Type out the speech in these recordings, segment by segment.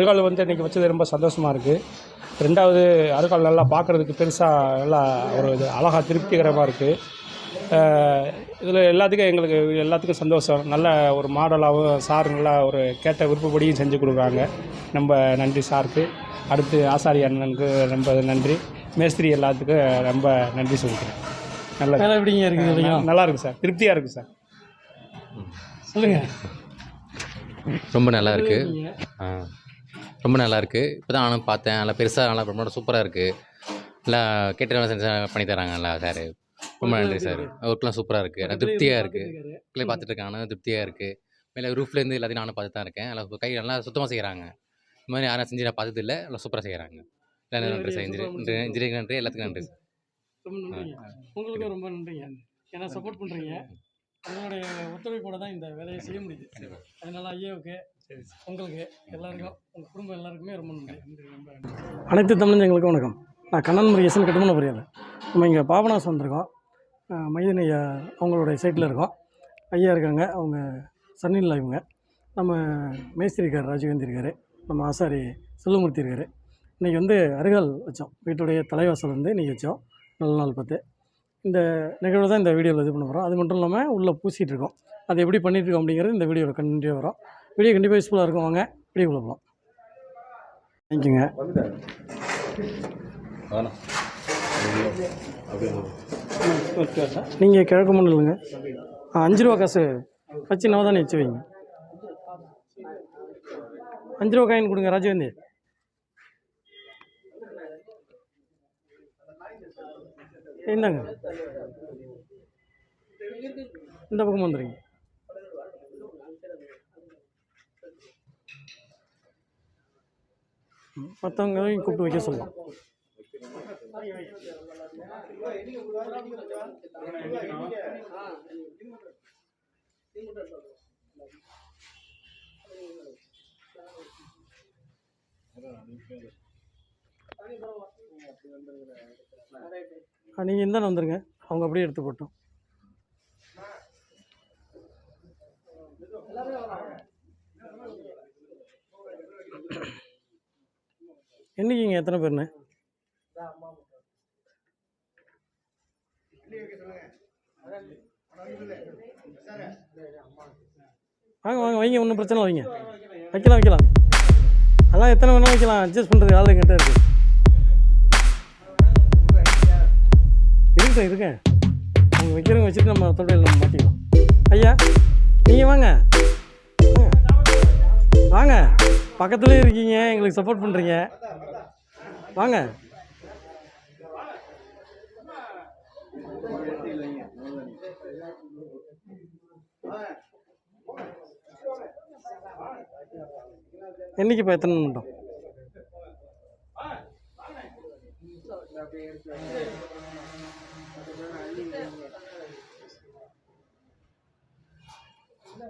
அருகால் வந்து இன்றைக்கி வச்சது ரொம்ப சந்தோஷமாக இருக்குது ரெண்டாவது அருகால் நல்லா பார்க்குறதுக்கு பெருசாக நல்லா ஒரு இது அழகாக திருப்திகரமாக இருக்குது இதில் எல்லாத்துக்கும் எங்களுக்கு எல்லாத்துக்கும் சந்தோஷம். நல்ல ஒரு மாடலாகவும் சார் நல்லா ஒரு கேட்ட விருப்பப்படியும் செஞ்சு கொடுக்குறாங்க. ரொம்ப நன்றி சாருக்கு. அடுத்து ஆசாரி அண்ணனுக்கு ரொம்ப நன்றி. மேஸ்திரி எல்லாத்துக்கும் ரொம்ப நன்றி சொல்லிக்கிறேன். நல்லது. வேலை எப்படிங்க இருக்குது இல்லையா நல்லா இருக்குது சார். திருப்தியாக இருக்குது சார். சொல்லுங்கள் ரொம்ப நல்லா இருக்குது ரொம்ப நல்லா இருக்குது இப்போ தான் நானும் பார்த்தேன். நல்லா பெருசாக நல்லா ரொம்ப சூப்பராக இருக்குது நல்லா கேட்ட வேலை செஞ்சு பண்ணி தராங்க நல்லா சார் ரொம்ப நன்றி சார் ஒர்க்லாம் சூப்பராக இருக்குது எனக்கு திருப்தியாக இருக்குது கிளை பார்த்துட்டு இருக்காங்க திருப்தியாக இருக்குது மேலே ரூஃப்லேருந்து எல்லாத்தையும் நானும் பார்த்து தான் இருக்கேன். நல்லா கை நல்லா சுத்தமாக செய்கிறாங்க இந்த மாதிரி யாரும் செஞ்சு நான் பார்த்தது இல்லை நல்லா சூப்பராக செய்கிறாங்க நன்றி சார் இன்ஜினியர் இன்ஜினியரிங் நன்றி. எல்லாத்துக்கும் நன்றி சார் ரொம்ப நன்றிங்க. உங்களுக்கும் ரொம்ப நன்றிங்க. ஏன்னா சப்போர்ட் பண்ணுறீங்க உங்களுடைய ஒத்துழைப்போட தான் இந்த வேலையை செய்ய முடியுது. அதனால ஐயாவுக்கு உங்களுக்கு எல்லாருக்கும் உங்கள் குடும்பம் எல்லாருக்குமே ரொம்ப நன்றி. அனைத்து தமிழஞ்சங்களுக்கும் வணக்கம். நான் கண்ணன் முருகேசன் கட்டுமான பொறியாளர். நம்ம இங்கே பாபநாசம் வந்திருக்கோம். மைதன் ஐயா அவங்களுடைய சைட்டில் இருக்கோம். ஐயா இருக்காங்க. அவங்க சன்னில் இவங்க. நம்ம மேஸ்திரி இருக்கார் இருக்கார். நம்ம ஆசாரி செல்வமூர்த்தி இருக்கார். இன்றைக்கி வந்து அருகால் வச்சோம். வீட்டுடைய தலைவாசல் வந்து இன்றைக்கி வச்சோம். நல்ல நாள் பார்த்து. இந்த நிகழ்வு தான் இந்த வீடியோவில் இது பண்ண போகிறோம் அது மட்டும் இல்லாமல் உள்ளே பூசிகிட்டு இருக்கோம். அது எப்படி பண்ணிகிட்ருக்கோம் இருக்கோம் அப்படிங்கிறது இந்த வீடியோவில் கண்டிப்பாக வரும். வீடியோ கண்டிப்பாக யூஸ்ஃபுல்லாக இருக்கும். வாங்க வீடியோக்குள்ளே போகலாம் தேங்க்யூங்க நீங்கள் கிழக்கு மண் இல்லைங்க ஆ அஞ்சு ரூபா காசு. வச்சு நம்ம தானே வச்சு வைங்க. அஞ்சு ரூபா காயின் கொடுங்க ராஜவேந்தி இந்தாங்க. இந்த பக்கம் வந்துடுங்க மற்றவங்களையும் கூப்பிட்டு வைக்க சொல்லலாம் நீங்கள் இந்தாண்ட வந்துருங்க. அவங்க அப்படியே எடுத்து போட்டோம். என்னைக்குங்க எத்தனை பேர்னு வாங்க வாங்க வைங்க ஒன்றும் பிரச்சனை வைங்க. வைக்கலாம் வைக்கலாம். அதெல்லாம் எத்தனை வேணால் வைக்கலாம். அட்ஜஸ்ட் பண்ணுறது ஆள் எங்கிட்ட இருக்கு. இருக்கட்டும் இருக்கேன். அவங்க வைக்கிறவங்க வச்சுட்டு நம்ம தொழில் நம்ம மாற்றிக்கலாம் ஐயா நீங்கள் வாங்க. வாங்க. வாங்க. பக்கத்துலேயே இருக்கீங்க எங்களுக்கு சப்போர்ட் பண்ணுறீங்க வாங்க. என்னைக்குப்பா எத்தனை மட்டும்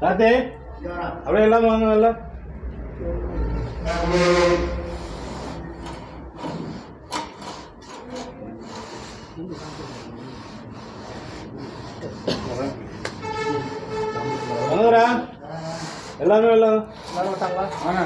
ராத்தே அப்படியே எல்லாம் வாங்க நல்லா வாங்கடா எல்லாமே எல்லாம் வாங்க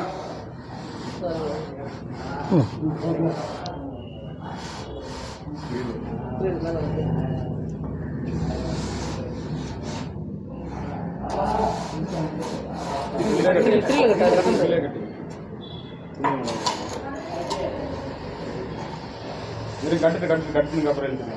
கட்டுட்டு கட்டு கட்டுனதுக்கு அப்புறம் எழுதுங்க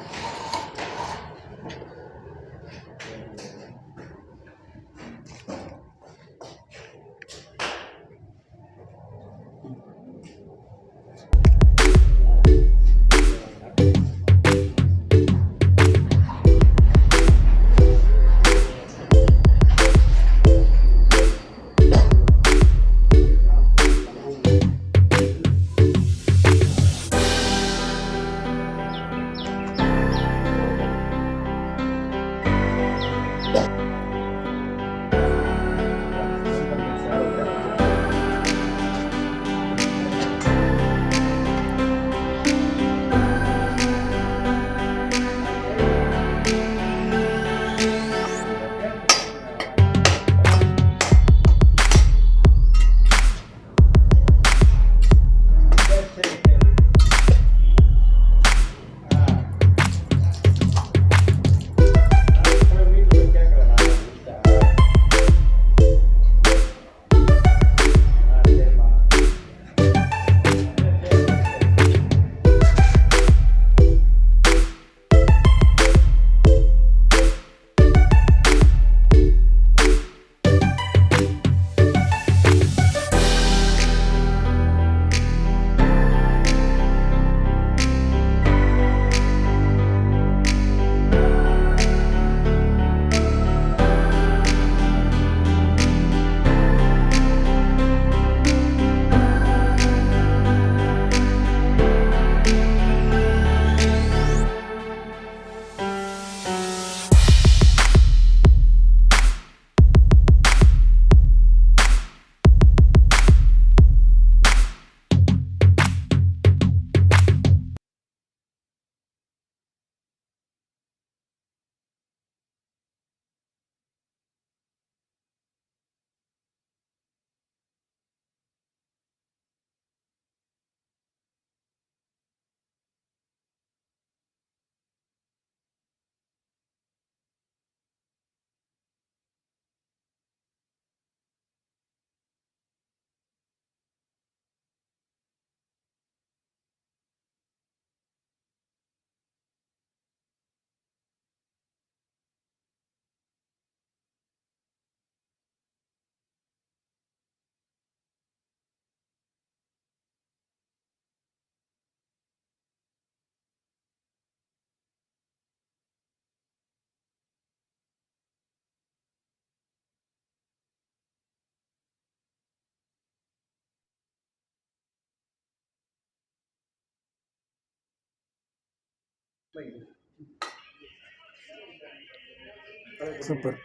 சூப்பர்.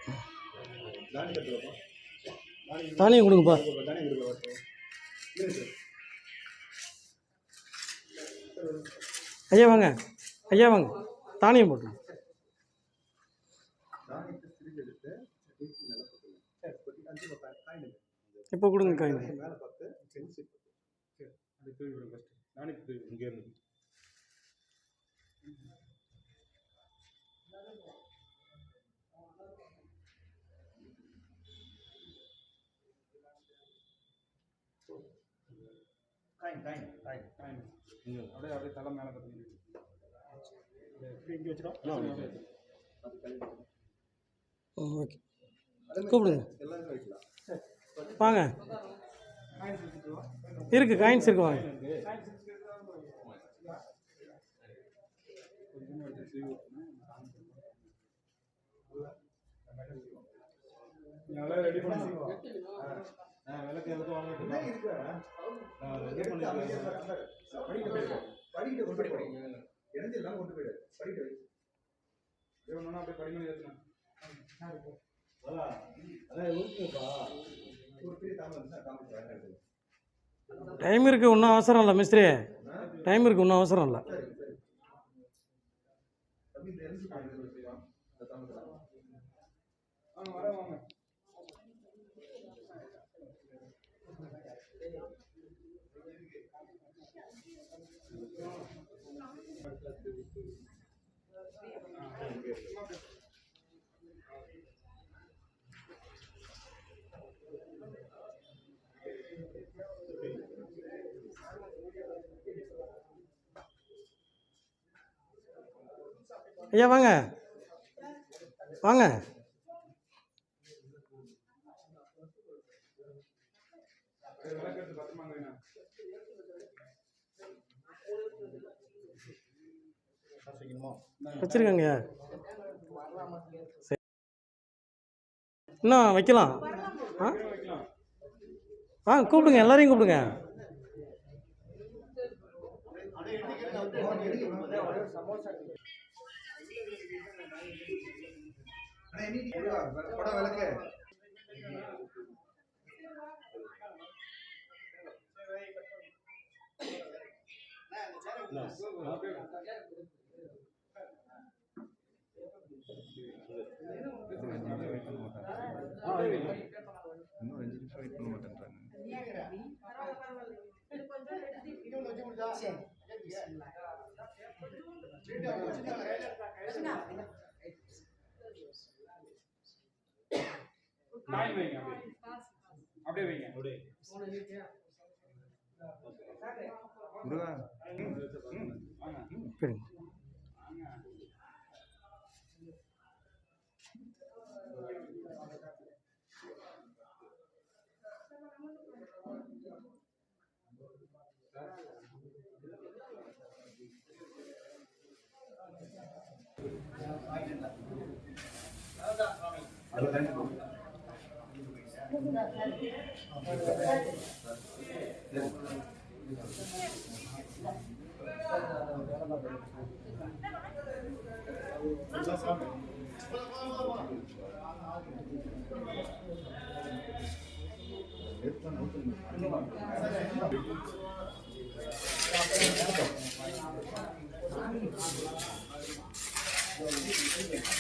தானியம் கொடுங்கப்பா. ஐயா வாங்க. ஐயா வாங்க. தானியம் போட்டு இப்போ கொடுங்க காயின் அப்படியே அப்படியே தலை மேலே பார்த்துங்க இங்கே வச்சிடும் ஓகே கூப்பிடுங்க. வாங்க. இருக்கு காயின்ஸ் இருக்கு வாங்க. ரெடி பண்ணி. விளக்கு எதுக்கும் வாங்கிட்டு ரெடி வேணும்னா அப்படியே படிமணி ஏற்றணும் டைம் இருக்கு. ஒன்றும் அவசரம் இல்லை மிஸ்திரி டைம் இருக்கு ஒன்றும் அவசரம் இல்லை. வர வாங்க ஐயா வாங்க. வாங்க. வச்சிருக்கேங்க சரி. இன்னும் வைக்கலாம். ஆ? ஆ கூப்பிடுங்க எல்லாரையும் கூப்பிடுங்க. கொடா விளக்கு. இன்னும் அஞ்சு சரிங்க கீழே வச்சு போனேன் தூக்குப்பா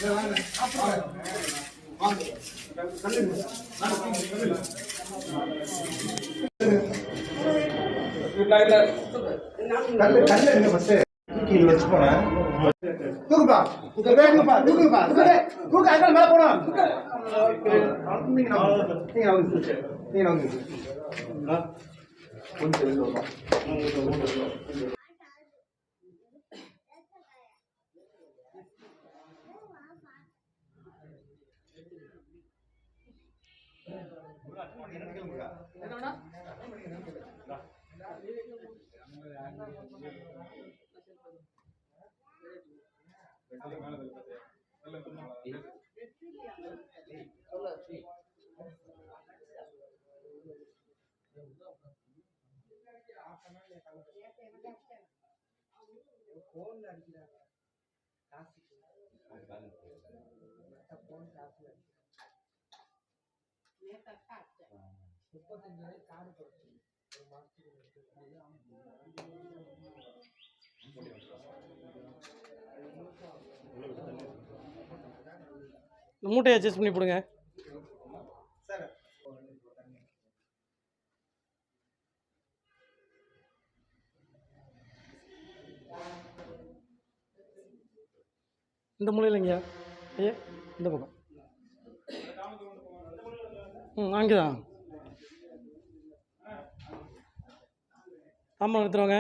네, 앞으로 가요. 아, கொஞ்சம் வெளில வாப்பா. இந்த மூட்டையை அட்ஜஸ்ட் பண்ணி போடுங்க இந்த மூலையிலங்கய்யா ஐயா இந்த பக்கம். ம் அங்கே தான் ஆமாம் எடுத்துருவாங்க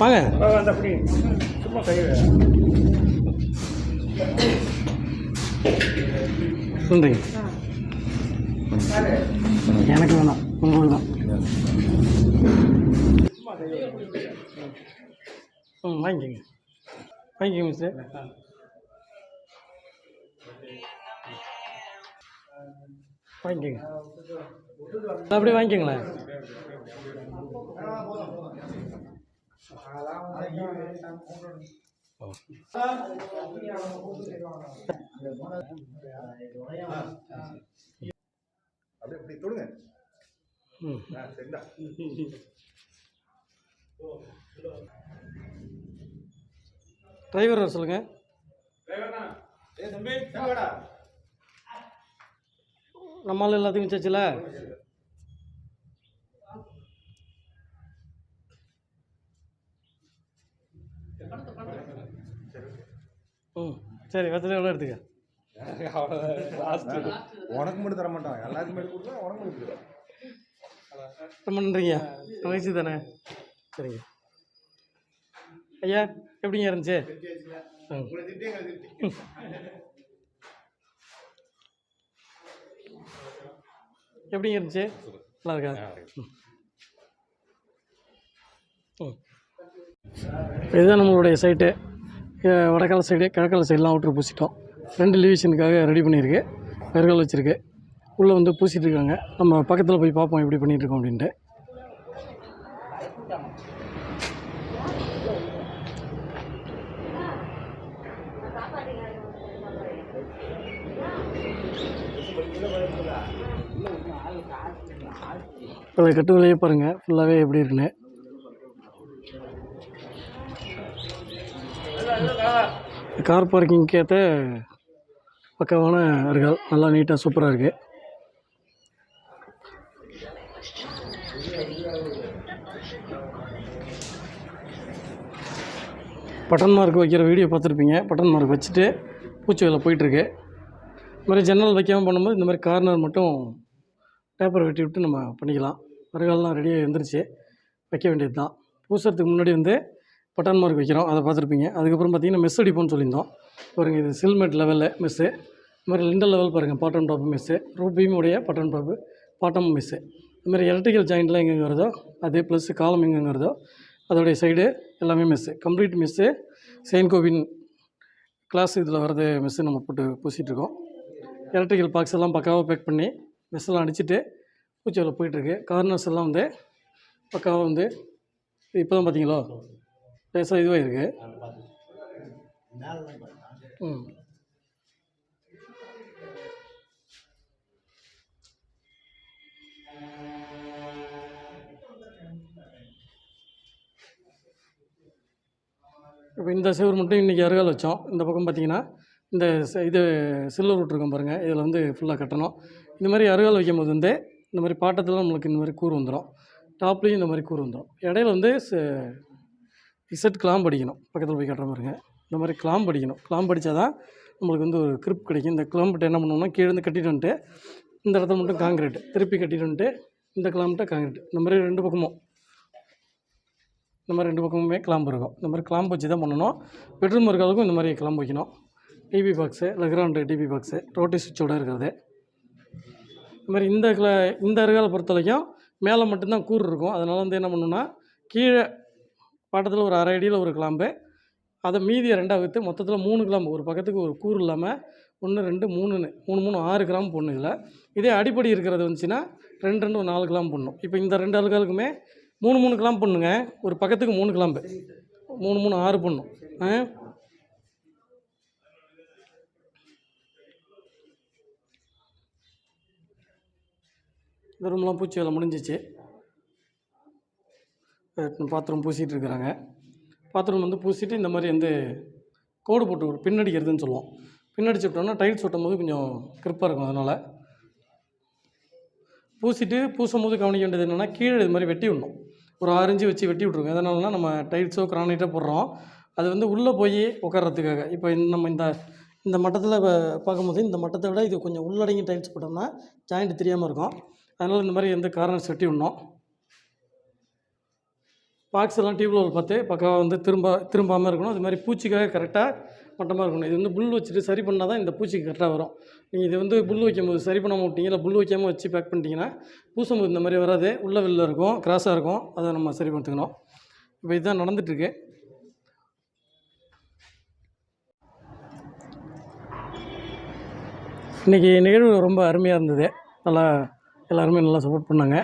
வாங்க. அந்த அப்படி சும்மா எனக்கு வேணாம். உங்களுக்கு தான். ம் வாங்கிக்கோங்க. வாங்கிக்கோங்க மிஸ்டர் வாங்கிக்கோங்க. அப்படியே வாங்கிக்கோங்களேன். அப்படியே இப்படி தொடுங்க. டிரைவர் சொல்லுங்க. சொல்லுங்கள் நம்மளால எல்லாத்தையும் வச்சாச்சுல? ம் சரி வச்சது எவ்வளோ எடுத்துக்க. உனக்கு மட்டும் தர மாட்டான் எல்லாருக்கும் எடுத்து கொடுத்தா உனக்கு மட்டும் என்ன ரொம்ப நன்றிங்க தானே? சரிங்க. ஐயா எப்படிங்க இருந்துச்சு? எப்படிங்க இருந்துச்சு? நல்லா இருக்கா? ம். ம் இதுதான் நம்மளுடைய சைட்டு வடக்கால சைடு கிழக்கால சைடெலாம் அவுட்ரு பூசிட்டோம். ரெண்டு லிவிஷனுக்காக ரெடி பண்ணியிருக்கு. கருகால் வச்சுருக்கு உள்ளே வந்து பூசிட்டு இருக்காங்க நம்ம பக்கத்தில் போய் பார்ப்போம் எப்படி பண்ணிகிட்டு இருக்கோம் அப்படின்ட்டு. இப்போ கட்டு விலையே பாருங்கள் ஃபுல்லாகவே எப்படி இருக்குன்னு. கார் பார்க்கிங்க்கு ஏற்ற பக்காவான அருகால் நல்லா நீட்டாக சூப்பராக இருக்குது பட்டன் மார்க் வைக்கிற வீடியோ பார்த்துருப்பீங்க. பட்டன் மார்க் வச்சுட்டு பூச்சி வேலை போயிட்டுருக்கு. இந்த மாதிரி ஜன்னல் வைக்காமல் பண்ணும்போது இந்த மாதிரி கார்னர் மட்டும் பேப்பர் வெட்டி விட்டு நம்ம பண்ணிக்கலாம். அருகால்லாம் ரெடியாக எழுந்திரிச்சு வைக்க வேண்டியது தான் பூசுறதுக்கு முன்னாடி வந்து பட்டன் மார்க் வைக்கிறோம். அதை பார்த்துருப்பீங்க. அதுக்கப்புறம் பார்த்தீங்கன்னா மெஸ் அடிப்போம்னு சொல்லியிருந்தோம். பாருங்கள் இது சில்மெட் லெவலில் மெஸ்ஸு இந்த மாதிரி லிண்டல் லெவல் பாருங்கள் பாட்டம் டாப் மெஸ்ஸு ரூட் பீமுடைய பட்டன் டாப்பு பாட்டம் மெஸ்ஸு இந்த மாதிரி எலக்ட்ரிக்கல் ஜாயிண்ட்லாம் எங்கெங்கே வருதோ அதே ப்ளஸ் காலம் எங்கெங்கே வருதோ அதோடைய சைடு எல்லாமே மிஸ்ஸு கம்ப்ளீட் மிஸ்ஸு செயின் கோவின் கிளாஸ் இதில் வரது மெஸ்ஸு நம்ம போட்டு பூசிகிட்ருக்கோம் எலக்ட்ரிக்கல் பாக்ஸ் எல்லாம் பக்காவாக பேக் பண்ணி மெஸ்ஸெல்லாம் அடிச்சுட்டு பூச்சியில் போயிட்டுருக்கு கார்னர்ஸ் எல்லாம் வந்து பக்காவாக வந்து இப்போ தான் பார்த்தீங்களோ லேசாக இதுவாக இருக்குது ம். இப்போ இந்த செவர் மட்டும் இன்றைக்கி அருகால் வச்சோம். இந்த பக்கம் பார்த்தீங்கன்னா இந்த இது சில்லர் விட்ருக்கோம் பாருங்கள் இதில் வந்து ஃபுல்லாக கட்டணும். இந்த மாதிரி அருகால் வைக்கும் போது வந்து இந்த மாதிரி பாட்டத்தில் நம்மளுக்கு இந்த மாதிரி கூறு வந்துடும் டாப்லேயும் இந்த மாதிரி கூறு வந்துடும் இடையில வந்து இசட் கிளாம்ப் அடிக்கணும். பக்கத்தில் போய் கட்டுற மாதிரிங்க இந்த மாதிரி கிளாம்ப் அடிக்கணும். கிளாம்ப் அடித்தா தான் நம்மளுக்கு வந்து ஒரு கிரிப் கிடைக்கும். இந்த கிளாம்பிட்ட என்ன பண்ணணும்னா கீழே இருந்து கட்டிட்டு வந்துட்டு இந்த இடத்துல மட்டும் காங்கிரீட் திருப்பி கட்டிட்டு வந்துட்டு இந்த கிளாம்பிட்ட காங்கிரீட் இந்த மாதிரி ரெண்டு பக்கமும் இந்த மாதிரி ரெண்டு பக்கமுமே கிளாம்பு இருக்கும். இந்த மாதிரி கிளாம்பு வச்சு தான் பண்ணணும். பெட்ரூம் இருக்கிறதுக்கும் இந்த மாதிரி கிளாம்பு வைக்கணும். DB box Legrand DB box roti சுவிட்சோட இருக்கிறது. இந்த மாதிரி இந்த கிள இந்த அருகாலை பொறுத்த வரைக்கும் மேலே மட்டும்தான் கூறு இருக்கும். அதனால் வந்து என்ன பண்ணணும்னா கீழே பாட்டத்தில் ஒரு அரை அடியில் ஒரு கிளாம்பு. அதை மீதியை ரெண்டாக விற்று மொத்தத்தில் மூணு கிளம்பு. ஒரு பக்கத்துக்கு ஒரு கூறு இல்லாமல் ஒன்று ரெண்டு மூணுன்னு மூணு மூணு ஆறு கிராம் பொண்ணு இதில். இதே அடிப்படை இருக்கிறது வந்துச்சுன்னா ரெண்டு ரெண்டு ஒரு நாலு கிளாம் போடணும் இப்போ இந்த ரெண்டு அழுகாலுக்குமே மூணு மூணு கிளாம்பு பண்ணுங்க. ஒரு பக்கத்துக்கு மூணு கிளாம்பு. மூணு மூணு ஆறு பண்ணும் ஆ? இந்த ரூம்லாம் பூச்சி வேலை முடிஞ்சிச்சு. பாத்ரூம் பூசிகிட்டு இருக்கிறாங்க. பாத்ரூம் வந்து பூசிட்டு இந்த மாதிரி வந்து கோடு போட்டு பின்னடிக்கிறதுன்னு சொல்லுவோம். பின்னடிச்சு விட்டோம்னா டைல்ஸ் ஒட்டும் போது கொஞ்சம் கிரிப்பாக இருக்கும் அதனால். பூசிட்டு பூசும் போது கவனிக்க வேண்டியது என்னென்னா கீழே இது மாதிரி வெட்டி விடணும். ஒரு ஆரஞ்சு வச்சு வெட்டி விட்ருங்க எதனாலனா நம்ம டைல்ஸோ கிரானைட்டோ போடுறோம். அது வந்து உள்ளே போய் உட்கார்றதுக்காக இப்போ இந்த- நம்ம இந்த இந்த மட்டத்தில் பார்க்கும்போது இந்த மட்டத்தை விட இது கொஞ்சம் உள்ளடங்கி டைல்ஸ் போட்டோம்னா ஜாயிண்ட் தெரியாமல் இருக்கும். அதனால் இந்த மாதிரி எந்த காரணம் செட்டி விடணும். பாக்ஸ் எல்லாம் டியூப்ல பார்த்து பக்காவாக வந்து திரும்ப திரும்பாமல் இருக்கணும். அது மாதிரி பூச்சிக்காக கரெக்டாக மட்டமாக இருக்கணும். இது வந்து புல் வச்சுட்டு சரி பண்ணால் தான் இந்த பூச்சிக்கு கரெக்டாக வரும். நீங்கள் இது வந்து புல் வைக்கும்போது சரி பண்ணாமல் விட்டீங்க இல்லை புல் வைக்காமல் வச்சு பேக் பண்ணிட்டீங்கன்னா பூசும்போது இந்த மாதிரி வராது. உள்ள வெளில இருக்கும் கிராஸாக இருக்கும். அதை நம்ம சரி பார்த்துக்கணும் இப்போ இதுதான் நடந்துட்டுருக்கு. இன்றைக்கி நிகழ்வு ரொம்ப அருமையாக இருந்தது. நல்லா எல்லாருமே நல்லா சப்போர்ட் பண்ணாங்க.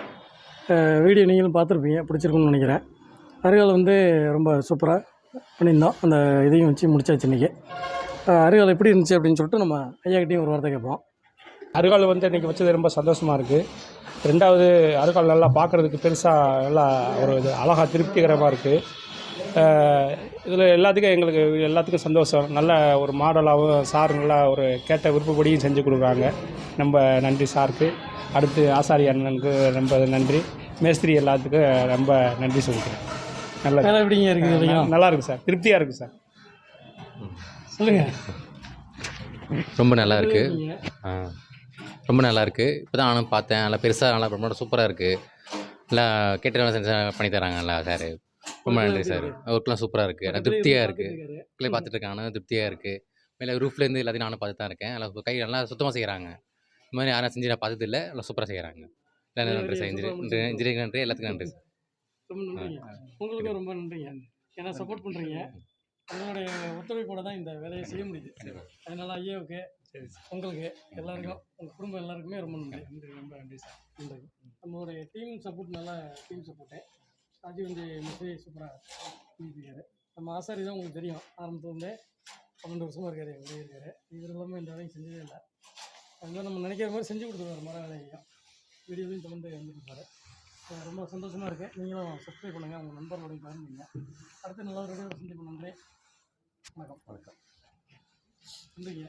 வீடியோ நீங்களும் பார்த்துருப்பீங்க பிடிச்சிருக்குன்னு நினைக்கிறேன். அருகால் வந்து ரொம்ப சூப்பராக பண்ணியிருந்தோம். அந்த இதையும் வச்சு முடிச்சாச்சு இன்றைக்கி அருகால் எப்படி இருந்துச்சு அப்படின்னு சொல்லிட்டு நம்ம ஐயாக்கிட்டையும் ஒரு வார்த்தை கேட்போம். அருகால் வந்து இன்றைக்கி வச்சது ரொம்ப சந்தோஷமாக இருக்குது ரெண்டாவது அருகால் நல்லா பார்க்குறதுக்கு பெருசாக நல்லா ஒரு இது அழகாக திருப்திகரமாக இருக்குது இதில் எல்லாத்துக்கும் எங்களுக்கு எல்லாத்துக்கும் சந்தோஷம். நல்ல ஒரு மாடலாகவும் சார் நல்லா ஒரு கேட்ட விருப்பப்படியும் செஞ்சு கொடுக்குறாங்க. ரொம்ப நன்றி சாருக்கு. அடுத்து ஆசாரி அண்ணனுக்கு ரொம்ப நன்றி. மேஸ்திரி எல்லாத்துக்கும் ரொம்ப நன்றி சொல்லிக்கிறேன். நல்ல வேலை எப்படிங்க இருக்குது இல்லைங்களா நல்லா இருக்குது சார். திருப்தியாக இருக்குது சார். சொல்லுங்கள் ரொம்ப நல்லா ஆ ரொம்ப நல்லா இருக்குது இப்போ தான் நானும் பார்த்தேன். நல்லா பெருசாக நல்லா ரொம்ப சூப்பராக இருக்குது நல்லா கேட்ட செஞ்சு பண்ணி தராங்க நல்லா சார். ரொம்ப நன்றி சார். ஒர்க்லாம் சூப்பராக இருக்குது எனக்கு திருப்தியாக இருக்குது. மக்களே பார்த்துட்டு இருக்காங்க. திருப்தியாக இருக்குது மேலே ரூஃப்லேருந்து எல்லாத்தையும் நானும் பார்த்து தான் இருக்கேன். நல்லா கை நல்லா சுத்தமாக செய்கிறாங்க இந்த மாதிரி யாரும் செஞ்சு நான் பார்த்தது இல்லை நல்லா சூப்பராக செய்கிறாங்க இல்லை நன்றி சார். இன்ஜினியர் இன்ஜினியரிங் நன்றி. எல்லாத்துக்கும் நன்றி சார். ரொம்ப நன்றிங்க. உங்களுக்கும் ரொம்ப நன்றிங்க. ஏன்னா சப்போர்ட் பண்ணுறீங்க உங்களுடைய ஒத்துழைப்போட தான் இந்த வேலையை செய்ய முடியுது. அதனால் ஐயாவுக்கு உங்களுக்கு எல்லாருக்கும் உங்கள் குடும்பம் எல்லாருக்குமே ரொம்ப நன்றி. ரொம்ப நன்றி சார். நன்றி. நம்மளுடைய டீம் சப்போர்ட் நல்லா டீம் சப்போர்ட்டு ராஜீவ் வந்து மிஸ்ஸே சூப்பராக பண்ணியிருக்காரு. நம்ம ஆசாரி தான் உங்களுக்கு தெரியும். ஆரம்பத்துலேருந்தே பன்னெண்டு வருஷமாக இருக்காரு உள்ளே இருக்காரு. இவர் எல்லாமே இந்த வேலையும் செஞ்சதே இல்லை. அதனால நம்ம நினைக்கிற மாதிரி செஞ்சு கொடுத்துருவாரு மர வேலையையும். வீடியோலையும் தொடர்ந்து வந்துருப்பாரு ரொம்ப சந்தோஷமாக இருக்குது நீங்களும் சப்ஸ்கிரைப் பண்ணுங்கள் உங்கள் நண்பர்களோடையும் பகிர்ந்துங்க அடுத்து நல்ல ஒரு சந்திப்பு நன்றி வணக்கம். வணக்கம். நன்றிங்க.